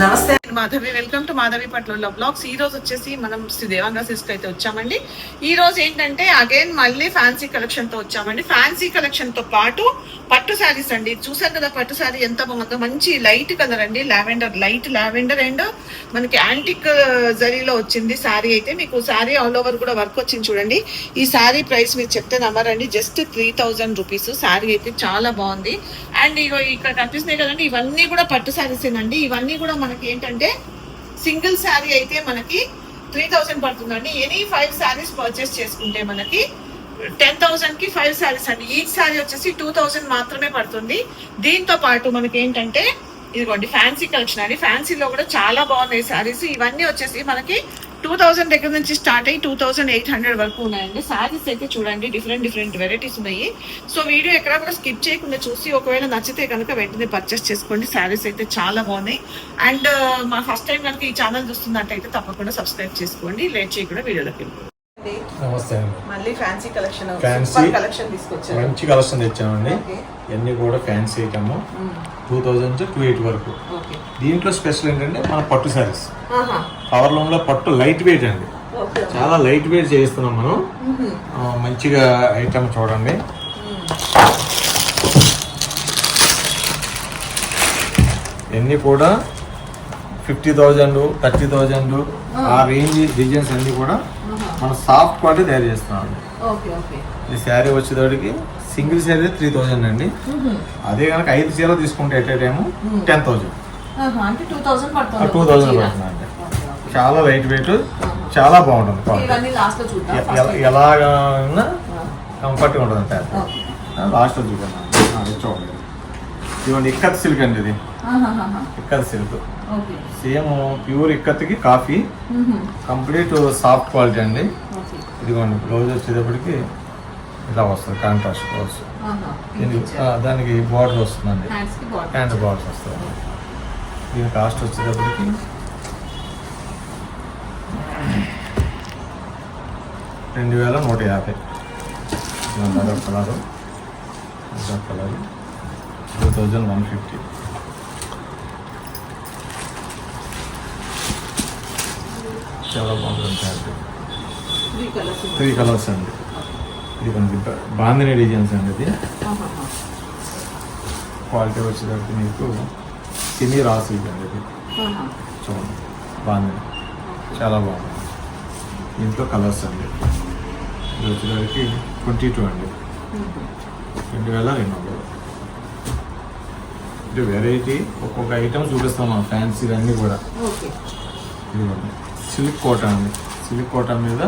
నమస్తే Madhavi. Welcome to Madhavi పట్ల blogs ఈ రోజు వచ్చేసి మనం శ్రీ దేవాంగ సిస్క్ అయితే వచ్చామండి. ఈ రోజు ఏంటంటే అగైన్ మళ్ళీ ఫ్యాన్సీ కలెక్షన్తో వచ్చామండి. ఫ్యాన్సీ కలెక్షన్తో పాటు పట్టు శారీస్ అండి. చూసారు కదా పట్టు శారీ ఎంత బాగుందో. మంచి లైట్ కలర్ అండి. లావెండర్ లైట్ లావెండర్ అండ్ మనకి యాంటిక్ uh, జరీలో వచ్చింది శారీ అయితే. మీకు శారీ ఆల్ ఓవర్ కూడా వర్క్ వచ్చింది చూడండి. ఈ శారీ ప్రైస్ మీరు చెప్తే నమ్మరండి. Just three thousand rupees sari అయితే చాలా బాగుంది. అండ్ ఇగో ఇక్కడ కనిపిస్తున్నాయి కదండి. ఇవన్నీ కూడా పట్టు శారీస్ అండి ఇవన్నీ కూడా మనకి ఏంటంటే సింగిల్ శారీ అయితే మనకి త్రీ థౌసండ్ పడుతుందండి. ఎనీ ఫైవ్ శారీస్ పర్చేస్ చేసుకుంటే మనకి టెన్ థౌసండ్కి ఫైవ్ శారీస్ అండి. ఈ శారీ వచ్చేసి టూ థౌసండ్ మాత్రమే పడుతుంది. దీంతో పాటు మనకి ఏంటంటే ఇదిగోండి ఫ్యాన్సీ కలెక్షన్ అండి. ఫ్యాన్సీలో కూడా చాలా బాగున్నాయి శారీస్ ఇవన్నీ వచ్చేసి మనకి టూ థౌసండ్ దగ్గర నుంచి స్టార్ట్ అయ్యి టూ థౌసండ్ ఎయిట్ హండ్రెడ్ వరకు ఉన్నాయండి. శారీస్ అయితే చూడండి డిఫరెంట్ డిఫరెంట్ వెరైటీస్ ఉన్నాయి. సో వీడియో ఎక్కడ కూడా స్కిప్ చేయకుండా చూసి ఒకవేళ నచ్చితే కనుక వెంటనే పర్చేస్ చేసుకోండి. శారీస్ అయితే చాలా బాగున్నాయి. అండ్ మా ఫస్ట్ టైం కనుక ఈ ఛానల్ చూస్తున్నట్టయితే తప్పకుండా సబ్స్క్రైబ్ చేసుకోండి. లేట్ చేయకుండా వీడియోలోకి వెళ్ళిపోండి నమస్తే మళ్ళీ ఫ్యాన్సీ కలెక్షన్ Fancy. కలెక్షన్ తీసుకొచ్చారు. మంచి కలెక్షన్ తెచ్చామండి. ఇవన్నీ కూడా ఫ్యాన్సీ ఐటమ్. టూ థౌజండ్ నుంచి టూ ఎయిట్ వరకు. దీంట్లో స్పెషల్ ఏంటంటే మన పట్టు శారీస్ పవర్లో పట్టు లైట్ వెయిట్ అండి. చాలా లైట్ వెయిట్ చేయిస్తున్నాం మనం. మంచిగా ఐటమ్ చూడండి. ఇవన్నీ కూడా ఫిఫ్టీ థౌజండ్ థర్టీ థౌజండ్ ఆ. రేంజ్ డిజైన్స్ అన్ని కూడా మనం సాఫ్ట్ క్వాలిటీ తయారు చేస్తున్నాం ఈ శారీ వచ్చేటప్పటికి సింగిల్ శారీ త్రీ థౌజండ్ అండి. అదే కనుక ఐదు చీరలు తీసుకుంటే at time ten thousand. Two thousand పడుతుంది అండి చాలా లైట్ వెయిట్ చాలా బాగుంటుంది లాస్ట్ ఎలాగా కంఫర్ట్గా ఉంటుంది అంటే ఓకే. లాస్ట్లో చూడండి చూడండి. ఇదిగోండి ఇక్కత్ సిల్క్ అండి ఇది. ఇక్కత్ సిల్క్ సేమ్ ప్యూర్ ఇక్కత్కి కాఫీ. కంప్లీట్ సాఫ్ట్ క్వాలిటీ అండి. ఇదిగోండి బ్లౌజ్ వచ్చేటప్పటికి ఇలా వస్తుంది కాంట్రాస్ట్ బ్లౌజ్ దీనికి బార్డర్ వస్తుందండి. హ్యాండ్ బార్డర్ వస్తుంది. దీని కాస్ట్ వచ్చేటప్పటికి రెండు వేల నూట యాభై. ఇదంతా colour. Colour. Two thousand one fifty. చాలా బాగుంటుంది కలర్స్ త్రీ కలర్స్ అండి. ఇది కొంచెం బాందిని డిజైన్స్ అండి ఇది. క్వాలిటీ వచ్చేటప్పుడు మీకు సినీ రాసి అండి ఇది. చూడండి. బాగుంది చాలా బాగుంది. దీంట్లో కలర్స్ అండి. ఇది వచ్చేసరికి ట్వంటీ టూ అండి రెండు వేల రెండు వందలు. అంటే వెరైటీ ఒక్కొక్క ఐటమ్ చూపిస్తాం మా ఫ్యాన్సీ అన్నీ కూడా. ఇదిగోండి. సిల్క్ కోట అండి. సిల్క్ కోట మీద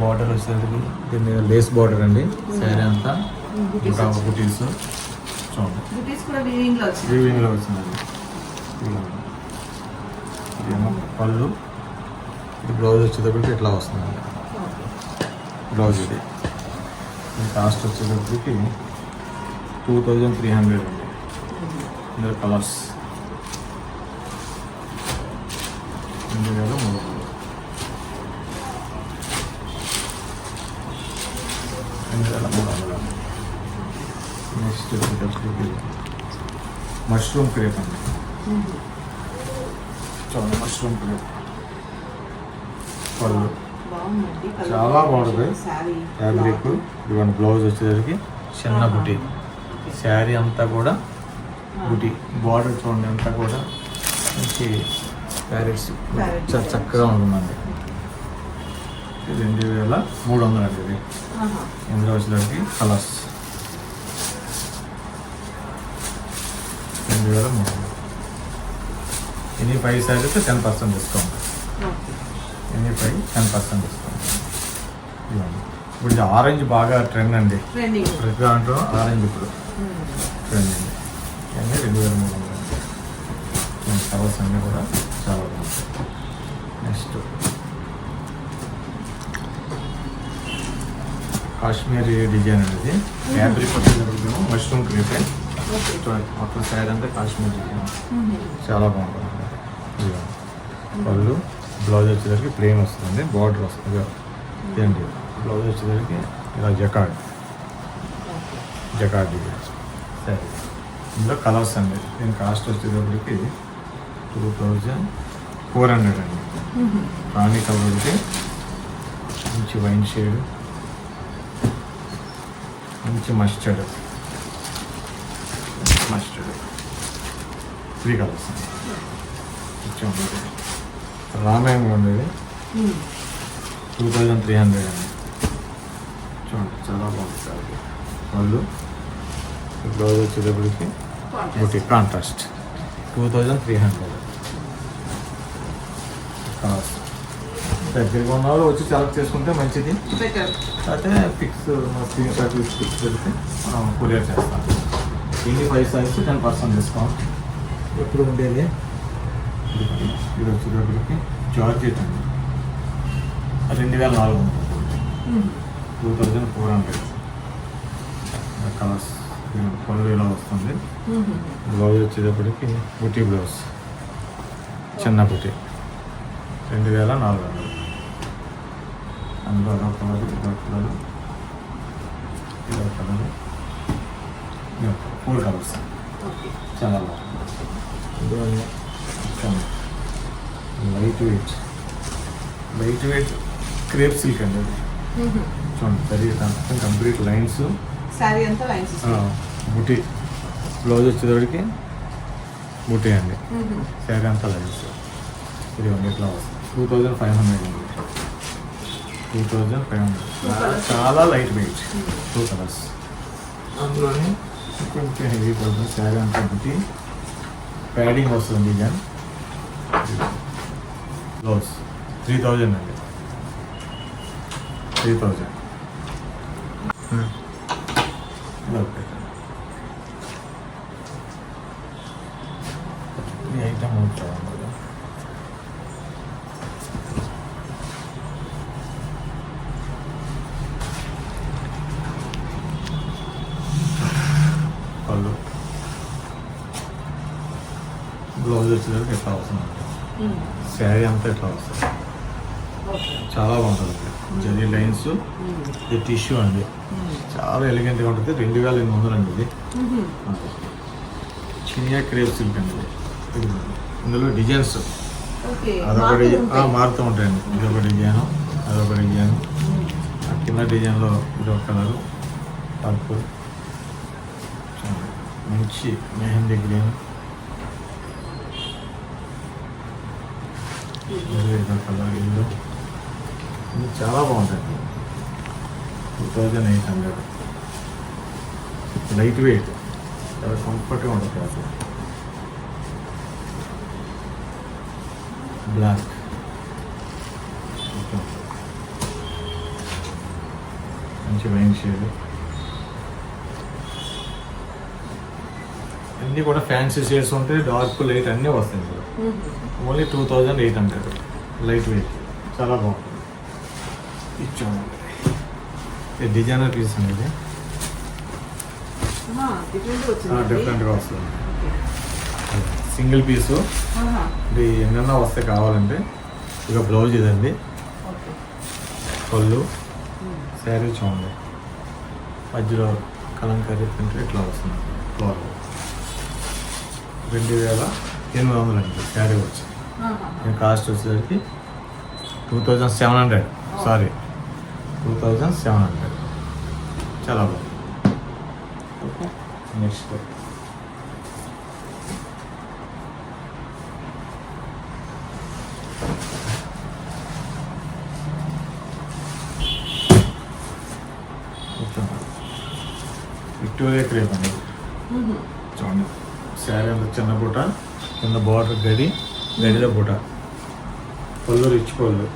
బార్డర్ వచ్చేసరికి దీని మీద లేస్ బార్డర్ అండి. శారీ అంతా ఇంకా బుటీస్ చూడండి. వీవింగ్లో వచ్చిందండి. ఇదేమో పళ్ళు. ఇది బ్లౌజ్ వచ్చేటప్పటికి ఇట్లా వస్తుందండి బ్లౌజ్ ఇది. దీని కాస్ట్ వచ్చేటప్పటికి టూ థౌజండ్ త్రీ హండ్రెడ్ అండి. ఇందులో కలర్స్ ఎనిమిది వేల మూడు వందలు ఎనిమిది వేల మూడు వందలు నెక్స్ట్ మష్రూమ్ క్రేప్ అండి. చూడండి మష్రూమ్ క్రేప్ పళ్ళు. చాలా బాగుంటుంది. ఫ్యాబ్రిక్ ఇవన్నీ బ్లౌజ్ వచ్చేసరికి చిన్న బుటీ. శారీ అంతా కూడా బుటీ. బార్డర్ చూడండి అంతా కూడా. మంచి ప్యారెట్స్. చాలా చక్కగా ఉంటుందండి. రెండు వేల మూడు వందలు అండి ఇది ఇందులో వచ్చేసరికి కలర్స్ రెండు వేల మూడు వందలు. Any five saris ten percent discount. Any five ten percent discount. ఇవ్వండి ఇప్పుడు ఇది ఆరెంజ్ బాగా ట్రెండ్ అండి. ప్రతి దాంట్లో ఆరెంజ్ ఇప్పుడు. ట్రెండ్ అండి ఇవన్నీ రెండు వేల మూడు వందలు కలర్స్ అన్నీ కూడా చాలా బాగుంటాయి నెక్స్ట్ కాశ్మీరీ డిజైన్ అనేది. ఫ్యాబ్రిక్ వచ్చేటప్పుడు మష్రూమ్ క్రీపే. చూడండి మొత్తం సైడ్ అంతా కాశ్మీర్ డిజైన్. చాలా బాగుంటుంది. పళ్ళు బ్లౌజ్ వచ్చేసరికి ప్లెయిన్ వస్తుంది బార్డర్ వస్తుంది ఇదండి. బ్లౌజ్ వచ్చేసరికి ఇలా జకాడ్. జకాడ్ డిజైన్ సరే. ఇందులో కలర్స్ అండి. దీని కాస్ట్ వచ్చేటప్పటికి టూ థౌజండ్ ఫోర్ హండ్రెడ్ అండి. రాణి కలర్కి మంచి వైన్ షేడ్. మంచి మస్టర్డ్ మస్టర్డ్ త్రీ కలర్స్ రామాయణం ఉండేది టూ థౌజండ్ త్రీ హండ్రెడ్ అండి చూడండి చాలా సార్ వాళ్ళు బ్లౌజ్ వచ్చేటప్పటికి బుటీ contrast two thousand three hundred దగ్గరగా ఉన్న వాళ్ళు వచ్చి సెలెక్ట్ చేసుకుంటే మంచిది. అయితే ఫిక్స్ స్క్రీన్ షాట్ ఫిక్స్ పెడితే మనం కొరియర్ చేస్తాం. ఎన్ని పైసా ఇచ్చి టెన్ పర్సెంట్ డిస్కౌంట్ ఎప్పుడు ఉండేది? ఇది ఇది వచ్చేటప్పటికి జార్జెట్ అండి రెండు వేల నాలుగు వందలు two thousand four hundred. Colours పళ్ళు ఇలా వస్తుంది. బ్లౌజ్ వచ్చేటప్పటికి బుటీ బ్లౌజ్ చిన్న బుటీ రెండు వేల నాలుగు వందలు అందులో అదొక కలర్ ఇదొక కలర్ ఇదొక కలర్ ఇదొక ఫోర్ కలర్స్ చాలా బాగుంది light weight light weight crepe silk అండి అది చూడండి సరి కంప్లీట్ లైన్స్ శారీ అంతా లైన్స్ బుటీ బ్లౌజ్ వచ్చేటప్పటికి బుటీ అండి శారీ అంతా లైన్స్ ఇది ఇట్లా వస్తుంది టూ థౌజండ్ ఫైవ్ హండ్రెడ్ ఉంది టూ థౌజండ్ ఫైవ్ హండ్రెడ్ చాలా లైట్ వెయిట్ టూ కలర్స్ అందులోని కొంచెం హెవీ పడుతుంది శారీ అంతా బుట్టి ప్యాడింగ్ వస్తుంది డిజైన్ బ్లౌజ్ త్రీ థౌజండ్ అండి త్రీ థౌజండ్ ఓకే ఈ ఐటమ్ ఉంటాం పళ్ళు బ్లౌజ్ వచ్చేసరికి ఎట్లా వస్తుంది శారీ అంతా ఎట్లా వస్తుంది. చాలా బాగుంటుంది. జరీ లైన్స్ ఇది టిష్యూ అండి. చాలా ఎలిగెంట్గా ఉంటుంది. రెండు వేల ఎనిమిది వందలు అండి ఇది. చినియా క్రేప్ సిల్క్ అండి ఇది. ఇది ఇందులో డిజైన్స్ అదొక డిజైన్ మారుతూ ఉంటాయండి. ఇదొక డిజైన్ అదొక డిజైన్ ఆ కింద డిజైన్లో ఇదొక కలరు పర్పుల్ మంచి మెహందీ గ్రీన్ ఇదొక కలర్ ఇల్లు ఇది చాలా బాగుంటుంది. Two thousand eight hundred. Light weight. చాలా కంఫర్ట్గా ఉంటుంది అసలు బ్లాక్. మంచి వైన్ షేడ్. అన్నీ కూడా ఫ్యాన్సీ షేడ్స్ ఉంటాయి డార్క్ లైట్ అన్నీ వస్తాయి ఇందులో. Only two thousand eight hundred light weight చాలా బాగుంటుంది ఇచ్చాము. డిజైనర్ పీస్ అనేది డిఫరెంట్గా వస్తుంది. సింగిల్ పీసు ఇది ఎన్నెన్నో వస్తే కావాలంటే ఇక బ్లౌజ్ ఇదండి. ఓకే. పళ్ళు. శారీ చూడండి. మధ్యలో కలంకారీ ప్రింట్ ఇట్లా వస్తుంది? ఫ్లోర్ రెండు వేల ఎనిమిది వందలు అండి శారీ వచ్చి. దీని కాస్ట్ వచ్చేసరికి two thousand seven hundred. Sorry. Two thousand seven hundred. చాలా బాగుంది. ఓకే. నెక్స్ట్. విక్టోరియా క్రేప్ అండి. చూడండి. శారీ అంత చిన్న పూట కింద బార్డర్ గడి గడిలో పూట. పళ్ళు రిచ్ పళ్ళు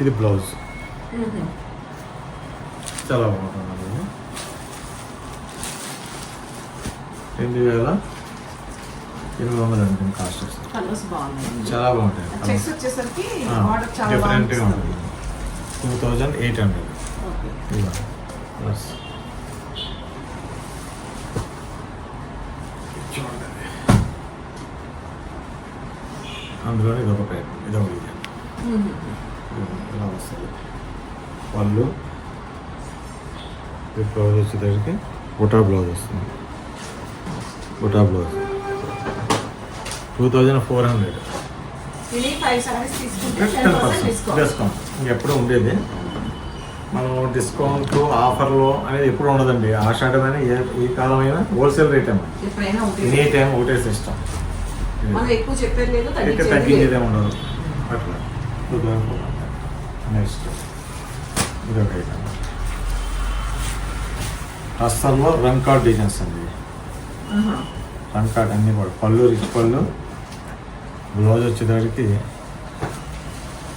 ఇది బ్లౌజ్ చాలా బాగుంటుంది. రెండు వేల ఎనిమిది వందలు అండి కాస్ట్ చాలా బాగుంటాయి. డిఫరెంట్గా ఉంటుంది. Two thousand eight hundred. Plus అందులో ఇదొక పేరు ఇదొక డిజైన్ ఇలా వస్తుంది. వాళ్ళు ఈ బ్లౌజ్ వచ్చేసరికి బుటా బ్లౌజ్ వస్తుంది. Buta blouse two thousand four hundred. Ten percent discount. ఇంకెప్పుడు ఉండేది? మనం డిస్కౌంట్ ఆఫర్లు అనేది ఎప్పుడు ఉండదండి. ఆషాఢమైన ఏ ఈ కాలమైనా హోల్సేల్ రేట్ ఏమో. ఎప్పుడైనా ఎనీ టైం ఒకటే సిస్టమ్ మనం ఎక్కువ చెప్పేది లేదు తగ్గించేది ఉండదు అట్లా నెక్స్ట్ ఇది ఒక ఐటమ్ రస్తాల్లో రంగ్ కార్డ్ డిజైన్స్ అండి. కార్డ్ అన్నీ కూడా. పళ్ళు రిచ్ పళ్ళు. బ్లౌజ్ వచ్చేసరికి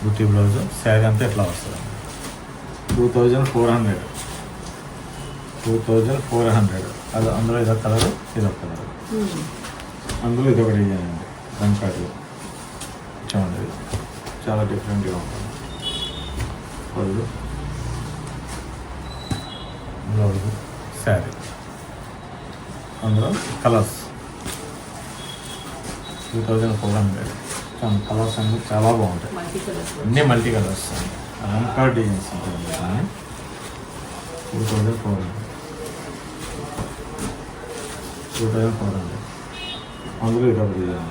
బుట్టి బ్లౌజ్. శారీ అంతా ఇట్లా వస్తుంది. Two thousand four hundred two thousand four hundred అది అందులో ఇదొక కలర్ ఇదొక కలర్. అందులో ఇది ఒకటి డిజైన్ కార్డు చూడండి చాలా డిఫరెంట్గా ఉంటుంది. పళ్ళు బ్లౌజ్ శారీ. అందులో colours two thousand four hundred colours అన్నీ చాలా బాగుంటాయి. అన్నీ మల్టీ కలర్స్ కార్డ్ డిజైన్స్ ఉంటుంది కానీ two thousand four hundred two thousand four hundred అందులో ఒకటి design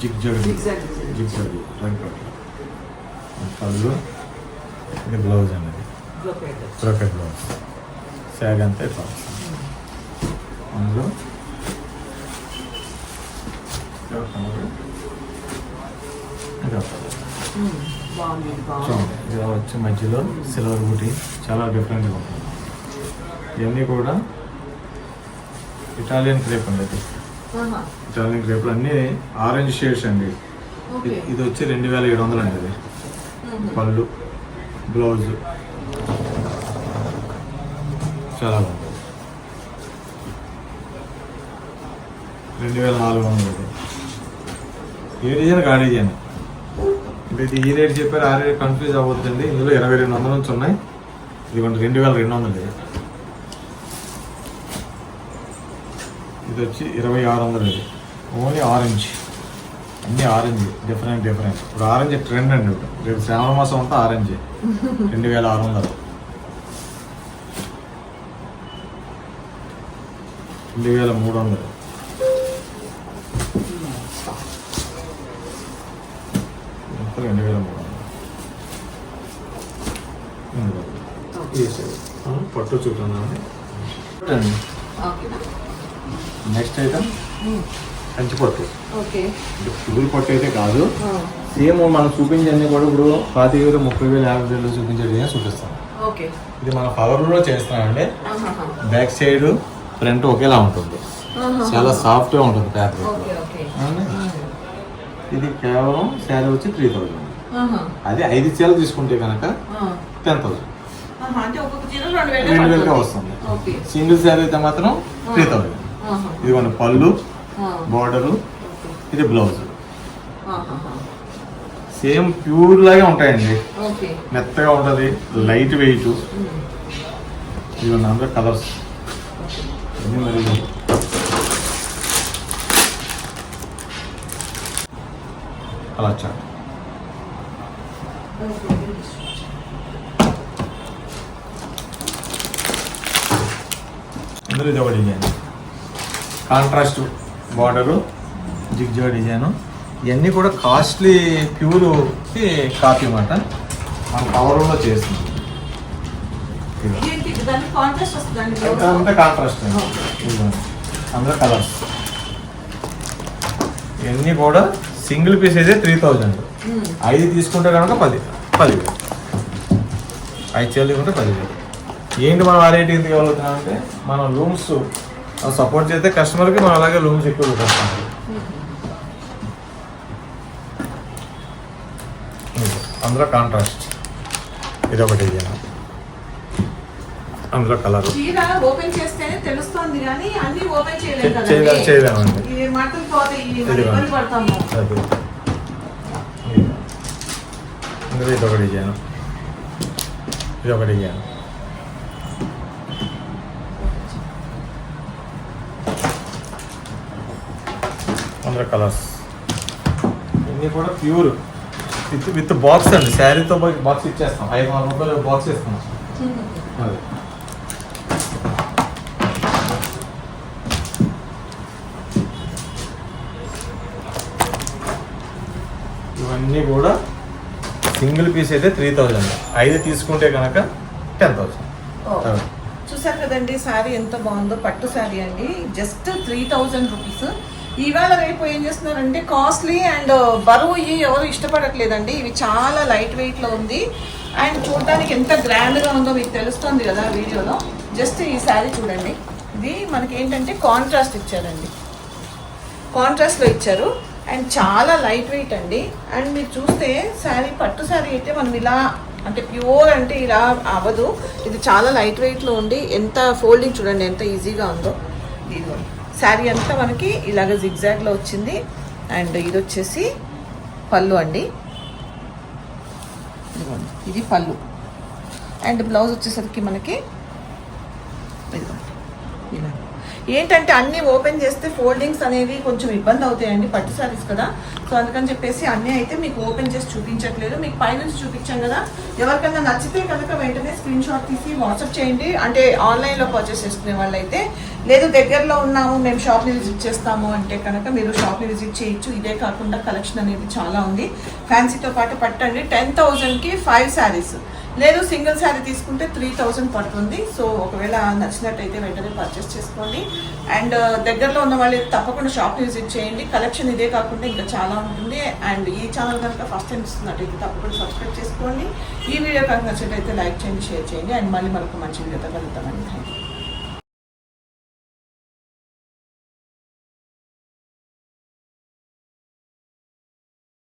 zigzag Zigzag design. Zigzag రంగ్ కార్డ్ పళ్ళు ఇది బ్లౌజ్ అనేది బ్రోకెట్. బ్లౌజ్ శారీ అంతా ఇట్లా. అందులో ఇది వచ్చి మధ్యలో సిల్వర్ బూటీ చాలా డిఫరెంట్గా ఉంటుంది ఇవన్నీ కూడా ఇటాలియన్ క్రేప్ అండి. ఇటాలియన్ క్రేప్లు అన్నీ ఆరెంజ్ షేడ్స్ అండి ఇది- ఇది వచ్చి రెండు వేల ఏడు వందలు అండి ఇది. పళ్ళు బ్లౌజ్. చాలా బాగుంది. రెండు వేల నాలుగు వందలు ఇది. ఏ డిజైన్ ఆ డిజైన్. అంటే ఇది ఈ రేట్ చెప్పారు ఆ రేట్ కన్ఫ్యూజ్ అవ్వద్దండి. ఇందులో ఇరవై రెండు వందల నుంచి ఉన్నాయి. ఇదిగోండి రెండు వేల రెండు వందలు ఇది వచ్చి ఇరవై ఆరు వందలు ఇది. Only orange. అన్ని ఆరెంజ్ డిఫరెంట్ డిఫరెంట్ ఇప్పుడు ఆరెంజ్ ట్రెండ్ అండి ఇప్పుడు. రేపు శ్రావణ మాసం అంతా ఆరెంజ్. రెండు వేల ఆరు వందలు. రెండు వేల మూడు వందలు. రెండు వేల మూడు వందలు. పట్టు ఓకేనా నెక్స్ట్ ఐటమ్ ఉమ్. కంచి పట్టు. అయితే కాదు. సేమ్ మనం చూపించన్నీ కూడా ఇప్పుడు పాతిక వేలు ముప్పై వేలు యాభై వేలు చూపించేది చూపిస్తాం ఇది మన పవర్లో చేస్తున్నామండి. ఆహాహా. బ్యాక్ సైడ్ ఫ్రంట్ ఒకేలా ఉంటుంది. చాలా సాఫ్ట్గా ఉంటుంది పేపర్ ఓకే ఇది కేవలం శారీ వచ్చి త్రీ థౌజండ్. అది ఐదు చీరలు తీసుకుంటే కనుక. టెన్ థౌజండ్ రెండు వేలు రెండు వేలుగా పడుతుంది. వస్తుంది. సింగిల్ శారీ అయితే మాత్రం త్రీ థౌజండ్ ఆహా. ఇదిగోండి పళ్ళు. బార్డరు. ఇది బ్లౌజ్. సేమ్ ప్యూర్ లాగే ఉంటాయండి మెత్తగా ఉంటుంది లైట్ వెయిట్. ఇవన్నీ అందరూ కలర్స్ మరి అలా చాట్ అందరూ ఇది ఒక design contrast border zigzag design ఇవన్నీ కూడా కాస్ట్లీ ప్యూర్ కాపీ అన్నమాట. మన పవర్లో చేస్తుంది కాంట్రాస్ట్ అంతా. అందులో కలర్స్ ఇవన్నీ కూడా సింగిల్ పీస్ అయితే త్రీ థౌజండ్. ఐదు తీసుకుంటే కనుక పది. పదివేలు ఐదు చీరలు తీసుకుంటే పదివేలు ఏంటి మనం ఆ రేట్ ఎందుకు ఇవ్వగలుగుతున్నాం అంటే మనం రూమ్స్ సపోర్ట్ చేస్తే కస్టమర్కి మనం అలాగే రూమ్స్ ఎక్కువ పెట్టేస్తాం అందులో కాంట్రాస్ట్ ఇది. ఒకటి అందులో కలర్ చీర ఓపెన్ చేస్తేనే తెలుస్తోంది కానీ అన్ని ఓపెన్ చేయలేం కదా చేయలేము చేయలేమండి. ఇది మాటలు పోతాయి ఇది మరి ఇదిగో. ఇబ్బంది పడతాము. అది. ఇందులో ఇది. ఒక డిజైన్ ఇది. ఒక డిజైన్ వసుంధర కలర్స్. ఇవన్నీ కూడా ప్యూర్. విత్ విత్ బాక్స్ అండి. శారీతో బాక్స్ ఇచ్చేస్తాం. ఐదు వందల రూపాయలు బాక్స్ ఇస్తాం. అది. ఇవన్నీ కూడా సింగిల్ పీస్ అయితే త్రీ థౌజండ్. ఐదు తీసుకుంటే కనుక టెన్ థౌజండ్. చూసారు కదండి శారీ ఎంత బాగుందో పట్టు శారీ అండి. Just three thousand rupees. ఇవాళ రేపు ఏం చేస్తున్నారంటే కాస్ట్లీ అండ్ uh, బరువు ఇవి ఎవరు ఇష్టపడట్లేదండి. ఇవి చాలా లైట్ వెయిట్లో ఉంది. అండ్ చూడడానికి ఎంత గ్రాండ్గా ఉందో మీకు తెలుస్తుంది కదా వీడియోలో. జస్ట్ ఈ శారీ చూడండి. ఇది మనకి ఏంటంటే కాంట్రాస్ట్ ఇచ్చారండి కాంట్రాస్ట్లో ఇచ్చారు. అండ్ చాలా లైట్ వెయిట్ అండి. అండ్ మీరు చూస్తే శారీ పట్టు శారీ అయితే మనం ఇలా అంటే ప్యూర్ అంటే ఇలా అవ్వదు. ఇది చాలా లైట్ వెయిట్లో ఉండి ఎంత ఫోల్డింగ్ చూడండి ఎంత ఈజీగా ఉందో. శారీ అంతా మనకి ఇలాగ జిగ్జాగ్లో వచ్చింది. అండ్ ఇది వచ్చేసి పళ్ళు అండి. ఇదిగోండి ఇది పళ్ళు. అండ్ బ్లౌజ్ వచ్చేసరికి మనకి ఇదిగోండి ఇలా ఏంటంటే అన్ని ఓపెన్ చేస్తే ఫోల్డింగ్స్ అనేవి కొంచెం ఇబ్బంది అవుతాయండి పట్టు సారీస్ కదా. సో అందుకని చెప్పేసి అన్నీ అయితే మీకు ఓపెన్ చేసి చూపించట్లేదు. మీకు పైనుంచి చూపించాం కదా. ఎవరికైనా నచ్చితే కనుక వెంటనే స్క్రీన్ షాట్ తీసి వాట్సాప్ చేయండి. అంటే ఆన్లైన్లో పర్చేస్ చేసుకునే వాళ్ళైతే లేదు దగ్గరలో ఉన్నాము మేము షాప్ని విజిట్ చేస్తాము అంటే కనుక మీరు షాప్ని విజిట్ చేయొచ్చు. ఇదే కాకుండా కలెక్షన్ అనేది చాలా ఉంది. ఫ్యాన్సీతో పాటు పట్టండి. టెన్ థౌజండ్కి ఫైవ్ శారీస్ లేదు సింగిల్ శారీ తీసుకుంటే త్రీ థౌజండ్ పడుతుంది. సో ఒకవేళ నచ్చినట్టయితే వెంటనే పర్చేస్ చేసుకోండి. అండ్ uh, దగ్గరలో ఉన్న వాళ్ళు తప్పకుండా షాప్ విజిట్ చేయండి. కలెక్షన్ ఇదే కాకుండా ఇంకా చాలా ఉంటుంది. అండ్ ఈ ఛానల్ కనుక ఫస్ట్ టైం ఇస్తున్నట్టయితే తప్పకుండా సబ్స్క్రైబ్ చేసుకోండి. ఈ వీడియో కనుక నచ్చినట్టయితే లైక్ చేయండి షేర్ చేయండి. అండ్ మళ్ళీ మనకు మంచి వీడియోతో కలుగుతామని థ్యాంక్ యూ